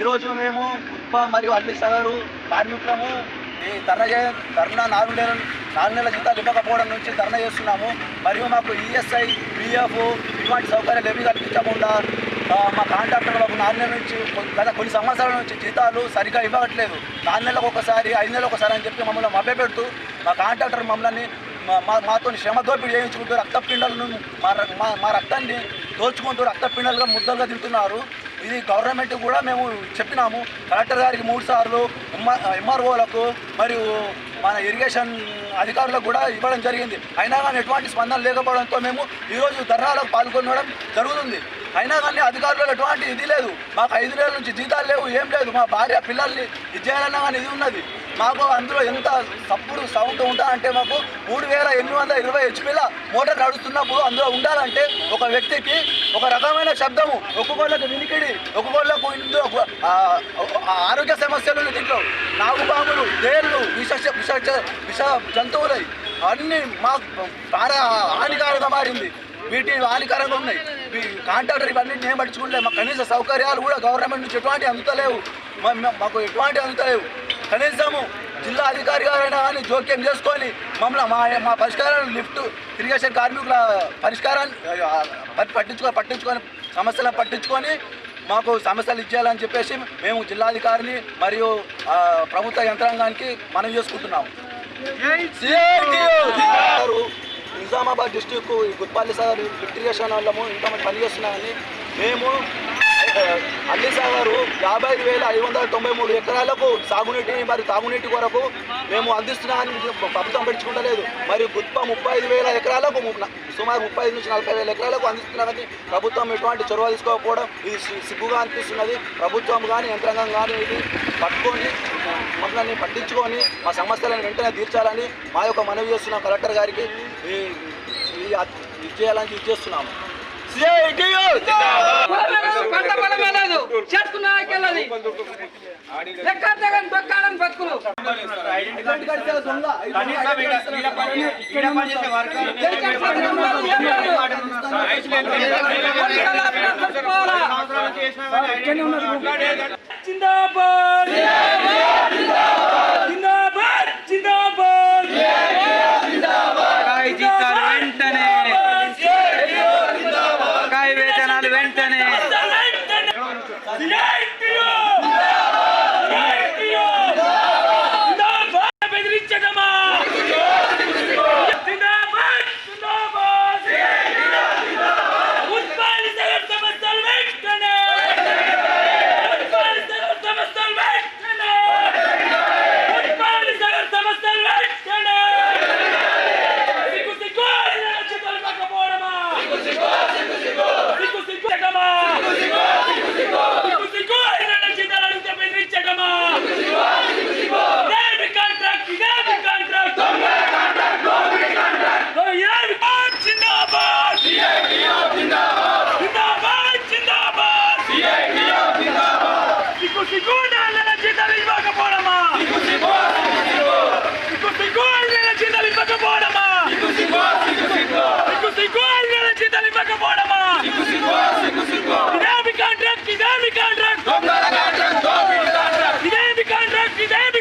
ఈరోజు మేము ఉప్ప మరియు అల్లి సగరు కార్మికులము ఈ ధర్నా చే- ధర్నా నాలుగు నెలలు నాలుగు నెలల జీతాలు ఇవ్వకపోవడం నుంచి ధర్నా చేస్తున్నాము. మరియు మాకు ఈఎస్ఐ పిఎఫ్ ఇటువంటి సౌకర్యాలు ఏవి కల్పించకుండా మా కాంట్రాక్టర్లకు నాలుగు నెలల నుంచి గత కొన్ని సంవత్సరాల నుంచి జీతాలు సరిగా ఇవ్వట్లేదు. నాలుగు నెలలకు ఒకసారి ఐదు నెలలకు ఒకసారి అని చెప్పి మమ్మల్ని మభ్యపెడుతూ మా కాంట్రాక్టర్ మమ్మల్ని మా- మాతో శ్రమ దోపిడీ చేయించుకుంటూ రక్తపిండాలను మా మా రక్తాన్ని దోచుకుంటూ రక్తపిండాలుగా ముద్దలుగా తింటున్నారు. ఇది గవర్నమెంట్ కూడా మేము చెప్పినాము. కలెక్టర్ గారికి మూడు సార్లు ఎంఆర్ఓలకు మరియు మన ఇరిగేషన్ అధికారులకు కూడా ఇవ్వడం జరిగింది. అయినా కానీ ఎటువంటి స్పందన లేకపోవడంతో మేము ఈరోజు ధర్నాలకు పాల్గొనడం జరుగుతుంది. అయినా కానీ అధికారులకు ఎటువంటి ఇది లేదు. మాకు ఐదు నెలల నుంచి జీతాలు లేవు ఏం లేదు. మా భార్య పిల్లల్ని ఇది చేయాలన్నా కానీ ఇది ఉన్నది. మాకు అందులో ఎంత సప్పుడు సౌండ్ ఉంటా అంటే మాకు మూడు వేల ఎనిమిది వందల ఇరవై హెచ్పీల మోటార్ నడుస్తున్నప్పుడు అందులో ఉండాలంటే ఒక వ్యక్తికి ఒక రకమైన శబ్దము ఒక్కొక్కళ్ళకు వినికిడి ఒక్కొక్కళ్ళకు ఇందులో ఆరోగ్య సమస్యలు దీంట్లో. నాగుపాములు తేళ్ళు విష విష విష జంతువులై అన్నీ మాకు ప్రాణ హానికారంగా మారింది. వీటి హానికరంగా ఉన్నాయి. కాంట్రాక్టర్ ఇవన్నీ నేను పట్టించుకుంటే మాకు కనీస సౌకర్యాలు కూడా గవర్నమెంట్ నుంచి ఎటువంటి అందుతలేవు. మాకు ఎటువంటి అందుతలేవు. కనీసము జిల్లా అధికారి గారైనా కానీ జోక్యం చేసుకొని మమ్మల్ని మా మా పరిష్కారాన్ని లిఫ్ట్ ఇరిగేషన్ కార్మికుల పరిష్కారాన్ని ఆ, పట్టి- పట్టించుకో పట్టించుకొని సమస్యలను పట్టించుకొని మాకు సమస్యలు ఇచ్చేయాలని చెప్పేసి మేము జిల్లాధికారిని మరియు ప్రభుత్వ యంత్రాంగానికి మనం చేసుకుంటున్నాము. గారు Nizamabad district Gutpalli Sagar lift irrigation వాళ్ళము ఇంతమంది పని చేస్తున్నామని మేము అల్లి సాగరు యాభై ఐదు వేల ఐదు వందల తొంభై మూడు ఎకరాలకు సాగునీటి మరి తాగునీటి కొరకు మేము అందిస్తున్నామని ప్రభుత్వం పెట్టుకుంటలేదు మరి గుత్ప ముప్పై ఐదు వేల ఎకరాలకు సుమారు ముప్పై ఐదు నుంచి నలభై వేల ఎకరాలకు అందిస్తున్నామని ప్రభుత్వం ఎటువంటి చొరవ తీసుకోకపోవడం ఇది సి- సిగ్గుగా అనిపిస్తున్నది. ప్రభుత్వం కానీ యంత్రాంగం కానీ ఇది పట్టుకొని మమ్మల్ని పట్టించుకొని మా సమస్యలను వెంటనే తీర్చాలని మా యొక్క మనవి చేస్తున్నాం కలెక్టర్ గారికి. ఈ ఇది చేయాలని ఇది చేస్తున్నాము. పంట పొలం వెళ్ళదు చేసుకున్న వెళ్ళదు ఎక్కడ తగని బొక్కాలని బతుకులు జిందాబాద్ జిందాబాద్ ఇదేమి కాంట్రాక్ట్ ఇదేమి కాంట్రాక్ట్ ఇదేమి కాంట్రాక్ట్ ఇదేమి